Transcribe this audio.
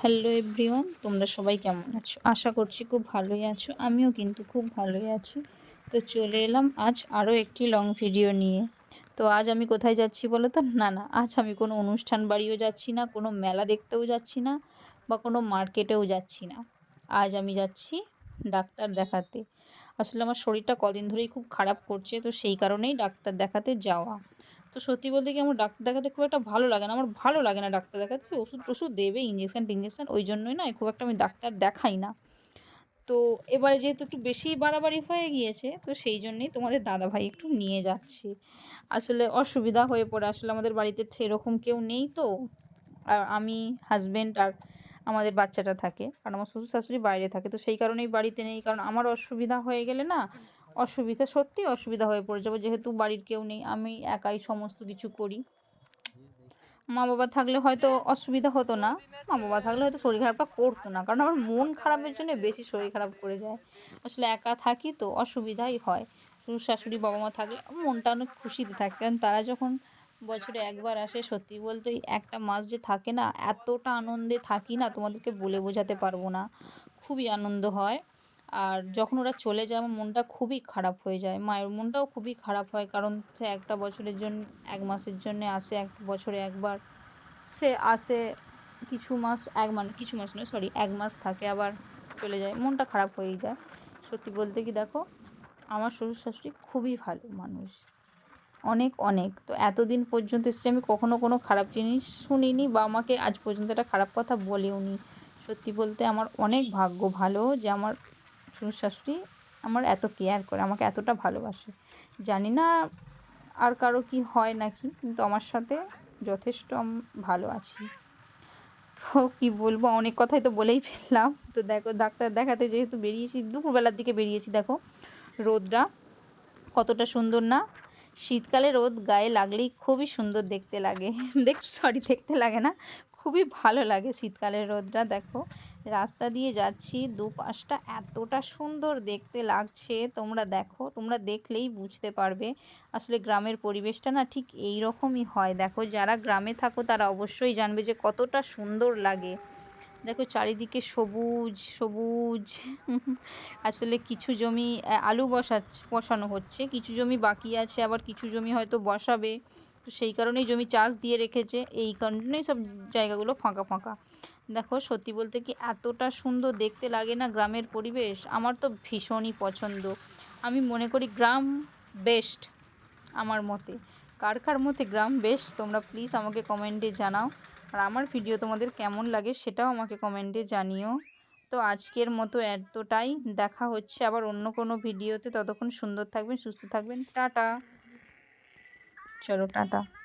Hello everyone তোমরা সবাই কেমন আছো? আশা করছি খুব ভালোই আছো। আমিও কিন্তু খুব ভালোই আছি। তো চলে এলাম আজ আরও একটি লং ভিডিও নিয়ে। তো আজ আমি কোথায় যাচ্ছি বলো তো? না না, আজ আমি কোনো অনুষ্ঠান বাড়িও যাচ্ছি না, কোনো মেলা দেখতেও যাচ্ছি না বা কোনো মার্কেটেও যাচ্ছি না। আজ আমি যাচ্ছি ডাক্তার দেখাতে। আসলে আমার শরীরটা কদিন ধরেই খুব খারাপ করছে, তো সেই কারণেই ডাক্তার দেখাতে যাওয়া। তো সত্যি বলতে কি আমার ডাক্তার দেখাতে খুব একটা ভালো লাগে না। আমার ভালো লাগে না ডাক্তার দেখাতে। ওষুধ টষুধ দেবে ইঞ্জেকশান টিঞ্জেকশান ওই জন্যই না খুব একটা আমি ডাক্তার দেখাই না। তো এবারে যেহেতু একটু বেশি বাড়াবাড়ি হয়ে গিয়েছে, তো সেই জন্যেই তোমাদের দাদাভাই একটু নিয়ে যাচ্ছি। আসলে অসুবিধা হয়ে পড়ে। আসলে আমাদের বাড়িতে সেরকম কেউ নেই তো। আর আমি হাজব্যান্ড আর আমাদের বাচ্চাটা থাকে। আর আমার শ্বশুর শাশুড়ি বাইরে থাকে। তো সেই কারণেই বাড়িতে নেই। কারণ আমার অসুবিধা হয়ে গেলে না অসুবিধা, সত্যি অসুবিধা হয়ে পড়ে যাব যেহেতু বাড়ির কেউ নেই, আমি একাই সমস্ত কিছু করি। মা বাবা থাকলে হয়তো অসুবিধা হতো না মা বাবা থাকলে হয়তো শরীর খারাপটা করতো না, কারণ আমার মন খারাপের জন্য বেশি শরীর খারাপ করে যায়। আসলে একা থাকি তো অসুবিধাই হয়, শ্বশুর, শাশুড়ি বাবা মা থাকলে মনটা অনেক খুশিতে থাকে, কারণ তারা যখন বছরে একবার আসে, সত্যি বলতে একটা মাস যে থাকে না, এতটা আনন্দে থাকি না, তোমাদেরকে বলে বোঝাতে পারব না, খুবই আনন্দ হয়। আর যখন ওরা চলে যায়, আমার মনটা খুবই খারাপ হয়ে যায়। মায়ের মনটাও খুবই খারাপ হয়, কারণ সে একটা বছরের জন্য, এক মাসের জন্য আসে, এক বছরে একবার। সে আসে কিছু মাস, এক মানে কিছু মাস নয় সরি এক মাস থাকে, আবার চলে যায়। মনটা খারাপ হয়েই যায়। সত্যি বলতে কি দেখো, আমার শ্বশুর শাশুড়ি খুবই ভালো মানুষ। অনেক অনেক। তো এতদিন পর্যন্ত এসে আমি কখনো কোনো খারাপ জিনিস শুনিনি বা আমাকে আজ পর্যন্ত একটা খারাপ কথা বলেওনি। সত্যি বলতে আমার অনেক ভাগ্য ভালো যে আমার শ্বশুর শাশুড়ি আমার এত কেয়ার করে, আমাকে এতটা ভালোবাসে। জানি না আর কারও কি হয় নাকি, কিন্তু আমার সাথে যথেষ্ট ভালো আছি। তো কি বলব, অনেক কথাই তো বলেই ফেললাম। তো দেখো, ডাক্তার দেখাতে যেহেতু বেরিয়েছি, দুপুরবেলার দিকে বেরিয়েছি, দেখো। রোদটা কতটা সুন্দর না। শীতকালে রোদ গায়ে লাগলেই খুবই সুন্দর দেখতে লাগে। দেখ সরি দেখতে লাগে না। খুবই ভালো লাগে শীতকালের রোদটা, দেখো। রাস্তা দিয়ে যাচ্ছি, দুপাশটা এতটা সুন্দর দেখতে লাগছে। তোমরা দেখো, তোমরা দেখলেই বুঝতে পারবে। আসলে গ্রামের পরিবেশটা না ঠিক এই রকমই হয়। দেখো, যারা গ্রামে থাকো তারা অবশ্যই জানবে যে কতটা সুন্দর লাগে। দেখো, চারিদিকে সবুজ সবুজ। আসলে কিছু জমি আলু বসা, বসানো হচ্ছে। কিছু জমি বাকি আছে, আবার কিছু জমি হয়তো বসাবে। তো সেই কারণেই জমি চাষ দিয়ে রেখেছে। এই কারণেই সব জায়গাগুলো ফাঁকা ফাঁকা। দেখো, সত্যি বলতে কি এতটা সুন্দর দেখতে লাগে না গ্রামের পরিবেশ? আমার তো ভীষণই পছন্দ। আমি মনে করি গ্রাম বেস্ট আমার মতে। কার কার মতে গ্রাম বেস্ট তোমরা প্লিজ আমাকে কমেন্টে জানাও। আর আমার ভিডিও তোমাদের কেমন লাগে সেটাও আমাকে কমেন্টে জানিও। তো আজকের মতো এতটাই। দেখা হচ্ছে আবার অন্য কোনো ভিডিওতে ততক্ষণ সুন্দর থাকবেন, সুস্থ থাকবেন। টাটা। চলো, টাটা।